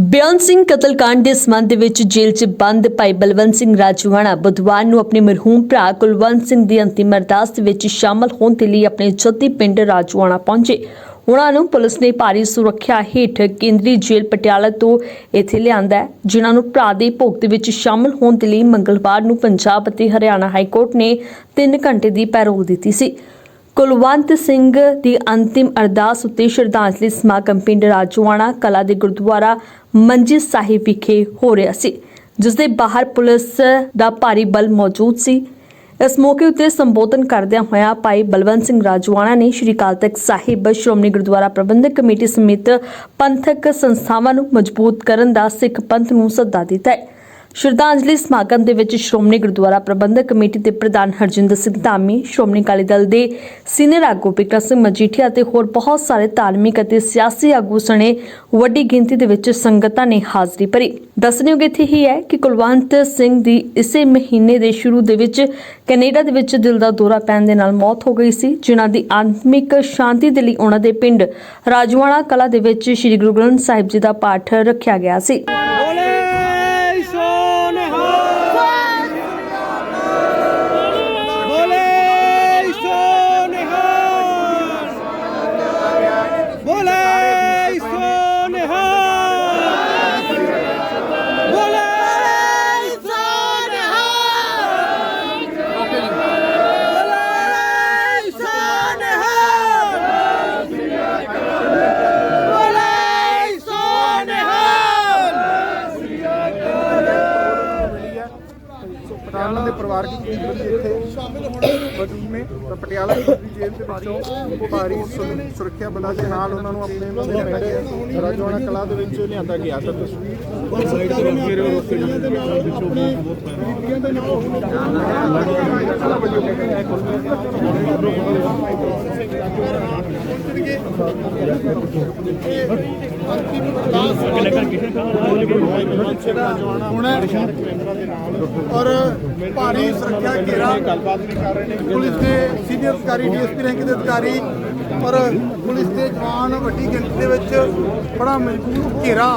ਬਿਆਨ ਸਿੰਘ ਕਤਲकांड ਦੇ ਸੰਬੰਧ ਵਿੱਚ ਜੇਲ੍ਹ 'ਚ ਬੰਦ ਭਾਈ ਬਲਵੰਤ ਸਿੰਘ ਰਾਜਵਾਨਾ ਬੁੱਧਵਾਰ ਨੂੰ ਆਪਣੇ ਮਰਹੂਮ ਭਰਾ ਕੁਲਵੰਤ ਸਿੰਘ ਦੀ ਅੰਤਿਮ ਅਰਦਾਸ ਵਿੱਚ ਸ਼ਾਮਲ ਹੋਣ ਦੇ ਲਈ ਆਪਣੇ ਜੱਦੀ ਪਿੰਡ ਰਾਜਵਾਨਾ ਪਹੁੰਚੇ। ਉਹਨਾਂ ਨੂੰ ਪੁਲਿਸ ਨੇ ਭਾਰੀ ਸੁਰੱਖਿਆ ਹੇਠ ਕੇਂਦਰੀ ਜੇਲ੍ਹ ਪਟਿਆਲਾ ਤੋਂ ਇੱਥੇ ਲਿਆਂਦਾ ਹੈ, ਜਿਨ੍ਹਾਂ ਨੂੰ ਭਰਾ ਦੇ ਭੋਗ ਦੇ ਵਿੱਚ ਸ਼ਾਮਲ ਹੋਣ ਦੇ ਲਈ ਮੰਗਲਵਾਰ ਨੂੰ ਪੰਜਾਬ ਅਤੇ ਹਰਿਆਣਾ ਹਾਈ ਕੋਰਟ ਨੇ 3 ਘੰਟੇ ਦੀ ਪੈਰੋਲ ਦਿੱਤੀ ਸੀ। ਕੁਲਵੰਤ ਸਿੰਘ ਦੀ ਅੰਤਿਮ ਅਰਦਾਸ ਉੱਤੇ ਸ਼ਰਧਾਂਜਲੀ ਸਮਾਗਮ ਪਿੰਡ ਰਾਜਵਾਣਾ ਕਲਾ ਦੇ ਗੁਰਦੁਆਰਾ ਮੰਜੀ ਸਾਹਿਬ ਵਿਖੇ ਹੋ ਰਿਹਾ ਸੀ ਜਿਸ ਦੇ ਬਾਹਰ ਪੁਲਿਸ ਦਾ ਭਾਰੀ ਬਲ ਮੌਜੂਦ ਸੀ। ਇਸ ਮੌਕੇ ਉੱਤੇ ਸੰਬੋਧਨ ਕਰਦਿਆਂ ਹੋਇਆ ਭਾਈ ਬਲਵੰਤ ਸਿੰਘ ਰਾਜਵਾਣਾ ਨੇ ਸ਼੍ਰੀ ਅਕਾਲ ਤਖਤ ਸਾਹਿਬ ਸ਼੍ਰੋਮਣੀ ਗੁਰਦੁਆਰਾ ਪ੍ਰਬੰਧਕ ਕਮੇਟੀ ਸਮੇਤ ਪੰਥਕ ਸੰਸਥਾਵਾਂ ਨੂੰ ਮਜ਼ਬੂਤ ਕਰਨ ਦਾ ਸਿੱਖ ਪੰਥ ਨੂੰ ਸੱਦਾ ਦਿੱਤਾ ਹੈ। ਸ਼ਰਧਾਂਜਲੀ ਸਮਾਗਮ ਦੇ ਵਿੱਚ ਸ਼੍ਰੋਮਣੀ ਗੁਰਦੁਆਰਾ ਪ੍ਰਬੰਧਕ ਕਮੇਟੀ ਦੇ ਪ੍ਰਧਾਨ ਹਰਜਿੰਦਰ ਸਿੰਘ ਧਾਮੀ, ਸ਼੍ਰੋਮਣੀ ਅਕਾਲੀ ਦਲ ਦੇ ਸੀਨੀਅਰ ਆਗੂ ਬਿਕਰਮ ਸਿੰਘ ਮਜੀਠੀਆ ਅਤੇ ਹੋਰ ਬਹੁਤ ਸਾਰੇ ਧਾਰਮਿਕ ਅਤੇ ਸਿਆਸੀ ਆਗੂ ਸਣੇ ਵੱਡੀ ਗਿਣਤੀ ਦੇ ਵਿੱਚ ਸੰਗਤਾਂ ਨੇ ਹਾਜ਼ਰੀ ਭਰੀ। ਦੱਸਣਯੋਗ ਇੱਥੇ ਹੀ ਹੈ ਕਿ ਕੁਲਵੰਤ ਸਿੰਘ ਦੀ ਇਸੇ ਮਹੀਨੇ ਦੇ ਸ਼ੁਰੂ ਦੇ ਵਿੱਚ ਕੈਨੇਡਾ ਦੇ ਵਿੱਚ ਦਿਲ ਦਾ ਦੌਰਾ ਪੈਣ ਦੇ ਨਾਲ ਮੌਤ ਹੋ ਗਈ ਸੀ, ਜਿਨ੍ਹਾਂ ਦੀ ਆਤਮਿਕ ਸ਼ਾਂਤੀ ਦੇ ਲਈ ਉਹਨਾਂ ਦੇ ਪਿੰਡ ਰਾਜਵਾਣਾ ਕਲਾ ਦੇ ਵਿੱਚ ਸ੍ਰੀ ਗੁਰੂ ਗ੍ਰੰਥ ਸਾਹਿਬ ਜੀ ਦਾ ਪਾਠ ਰੱਖਿਆ ਗਿਆ ਸੀ। ਪਟਿਆਲਾ ਦੇ ਪਰਿਵਾਰਕ ਜੀਵਨ ਦੇ ਇੱਥੇ ਮੌਜੂਦ ਨੇ। ਤਾਂ ਪਟਿਆਲਾ ਦੀ ਜੇਲ੍ਹ ਦੇ ਵਿੱਚੋਂ ਭਾਰੀ ਸੁਰ- ਸੁਰੱਖਿਆ ਬਲਾਂ ਦੇ ਨਾਲ ਉਹਨਾਂ ਨੂੰ ਆਪਣੇ ਪਿੰਡ ਰਾਜਵਾਨਾ ਕਲਾ ਦੇ ਵਿੱਚ ਲਿਆਂਦਾ ਗਿਆ ਤਾਂ ਤਸਵੀਰ। ਸਾਈਡ ਤੇ ਰੋਕੇ ਰਹੇ ਰੋਕੇ ਹੁਣ ਔਰ ਭਾਰੀ ਸੁਰੱਖਿਆ ਘੇਰਾ ਪੁਲਿਸ ਦੇ ਸੀਨੀਅਰ ਅਧਿਕਾਰੀ, ਡੀਐਸਪੀ ਰੈਂਕ ਦੇ ਅਧਿਕਾਰੀ ਔਰ ਪੁਲਿਸ ਦੇ ਜਵਾਨ ਵੱਡੀ ਗਿਣਤੀ ਦੇ ਵਿੱਚ ਬੜਾ ਮਜ਼ਬੂਤ ਘੇਰਾ